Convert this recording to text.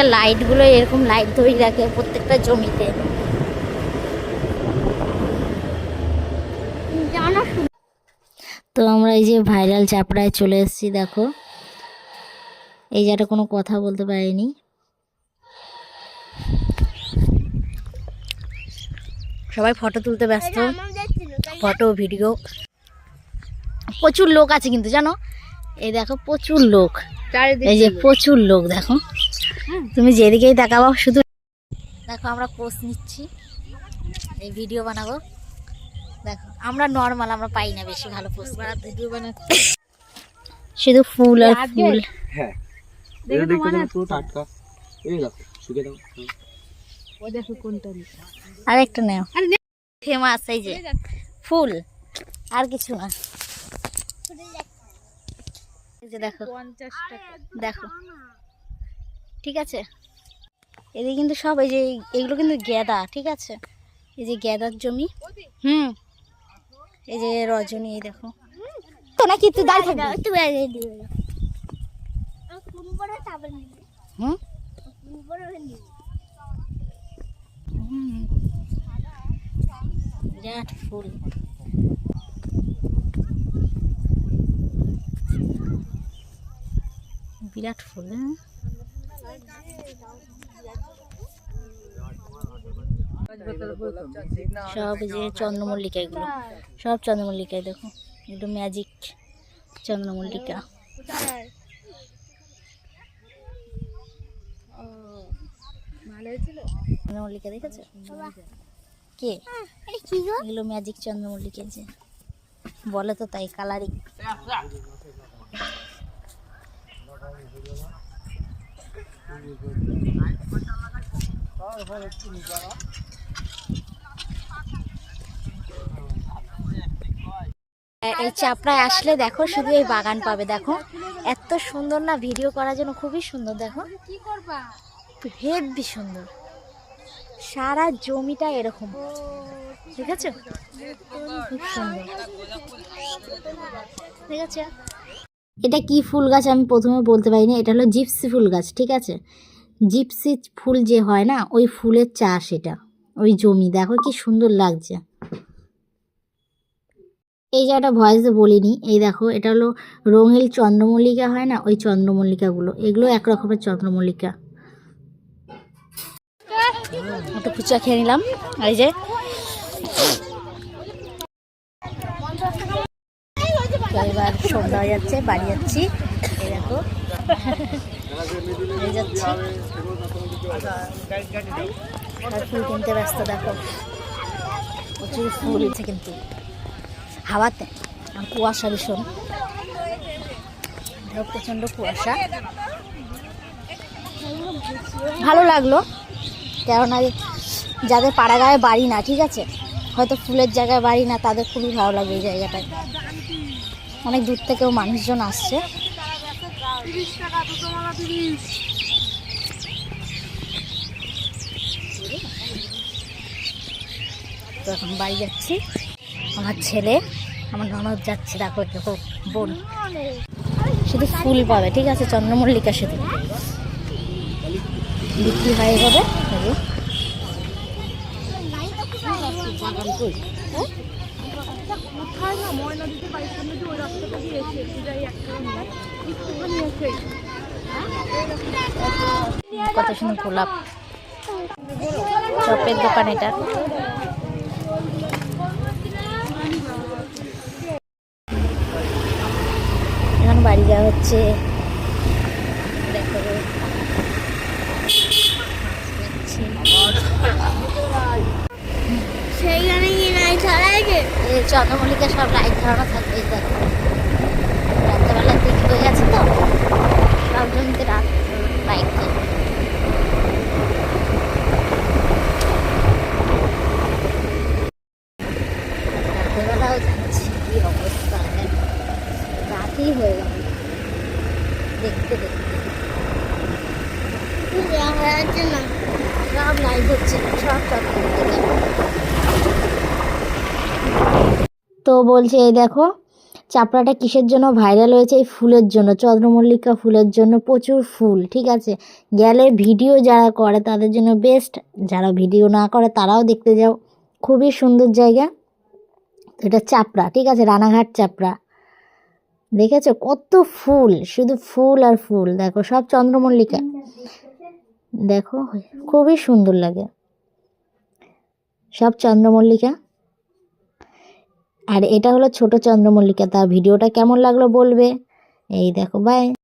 এদিকে লাইটগুলো এরকম লাইট ধরে রাখে প্রত্যেকটা জমিতে। তো আমরা এই যে ভাইরাল চাপড়ায় চলে এসেছি দেখো। এই জায়গাটা কোনো কথা বলতে পারিনি। সবাই ফটো তুলতে ব্যস্ত। ফটো ভিডিও প্রচুর লোক আছে কিন্তু জানো? এই দেখো প্রচুর লোক। এই যে প্রচুর লোক দেখো। তুমি যেদিকেই তাকাবো শুধু দেখো আমরা পোস্ট নিচ্ছি। এই ভিডিও বানাবো। দেখো আমরা নর্মাল আমরা পাই না বেশি ভালো পোস্ট ভিডিও বানাতে শুধু ফুল আর ফুল। হ্যাঁ। এটা দেখতে দাও টাটকা। এই দেখো শুকে দাও। আর একটা নেও। ফেমাস এই যে। ফুল আর কিছু না। এই যে দেখো দেখো। ঠিক আছে? এদিকে কিন্তু সব এই যে এগুলো কিন্তু গেদা ঠিক আছে? এই যে গেদার জমি। হুম। এই যে রজনী এই দেখো। তো নাকি তুই দাঁড়িয়ে থাকবি? নিবি হুম। বিরাট ফুল। বিরাট ফুল হ্যাঁ? সব যে চন্দ্রমল্লিকা এগুলো। সব চন্দ্রমল্লিকায় দেখো। এগুলো ম্যাজিক চন্দ্রমল্লিকা। চন্দ্রমল্লিকা দেখেছ? কে? এগুলো ম্যাজিক চন্দ্রমল্লিকা যে। বলে তো তাই কালারিং এই চাপড়ায় আসলে দেখো শুধু এই বাগান পাবে, দেখো। এত সুন্দর না ভিডিও করার জন্য খুবই সুন্দর, দেখো। কি করবা হেভি সুন্দর। সারা জমিটা এরকম। ঠিক আছে খুব সুন্দর। ঠিক আছে এটা কি ফুল গাছ আমি প্রথমে বলতে পারিনি, এটা হলো জিপসি ফুল গাছ, ঠিক আছে? জিপসি ফুল যে হয় না, ওই ফুলের চাষ এটা, ওই জমি, দেখো কি সুন্দর লাগছে। এই জায়গাটা ভয়েসে বলিনি, এই দেখো, এটা হলো রঙিল চন্দ্রমল্লিকা হয় না, ওই চন্দ্রমল্লিকাগুলো, এগুলো এক রকমের চন্দ্রমল্লিকা। একটু ফুচকা খেয়ে নিলাম, এই যে তো হয়ে যাচ্ছে, বাড়ি যাচ্ছি। এই যাচ্ছি। আর ফুল কিনতে ব্যস্ত, দেখো। প্রচুর ফুল আছে কিন্তু। হাওয়াতে, আর কুয়াশা ভীষণ। প্রচণ্ড কুয়াশা। ভালো লাগল। কেননা যাদের পাড়া বাড়ি না, ঠিক আছে? হয়তো ফুলের জায়গায় বাড়ি না, তাদের খুবই ভালো লাগবে এই জায়গাটায়। অনেক দূর থেকেও মানুষজন আসছে। তো এখন বাড়ি যাচ্ছি। আমার ছেলে, আমার ননদ যাচ্ছে, দেখো দেখো বোন। শুধু ফুল পাবে, ঠিক আছে? চন্দ্রমল্লিকা শুধু। বিক্রি হয়ে যাবে এই যে। কত সুন্দর গোলাপ। চপের দোকান এটা। এখন বাড়ি যাওয়া হচ্ছে। দেখো যাচ্ছি। সেইখানে কি নাই ছড়াইছে এই চন্দ্রমল্লিকা সব লাইট ধরানো থাকবে, এই দেখো। রাত্রেবেলা দিক হয়ে গেছে তো সব জমিতে রাত লাইট জ্বলবে। রাত্রেবেলাও যাচ্ছি কি অবস্থা রাতই হয়ে গেল। দেখতে দেখতে। দেখা যাচ্ছে না, সব লাইট হচ্ছে সব চন্দ্রমল্লিকা তো বলছে, এই দেখো, চাপড়াটা কিসের জন্য ভাইরাল হয়েছে? এই ফুলের জন্য, চন্দ্রমল্লিকা ফুলের জন্য প্রচুর ফুল, ঠিক আছে? গেলে ভিডিও যারা করে তাদের জন্য বেস্ট যারা ভিডিও না করে তারাও দেখতে যাও। খুবই সুন্দর জায়গা। এটা চাপড়া, ঠিক আছে? রানাঘাট চাপড়া। দেখেছ? কত ফুল, শুধু ফুল আর ফুল। দেখো, সব চন্দ্রমল্লিকা। দেখো, খুবই সুন্দর লাগে। সব চন্দ্রমল্লিকা। আর এটা হলো ছোট চন্দ্রমল্লিকা তার ভিডিওটা কেমন লাগল বলবে? এই দেখো বাই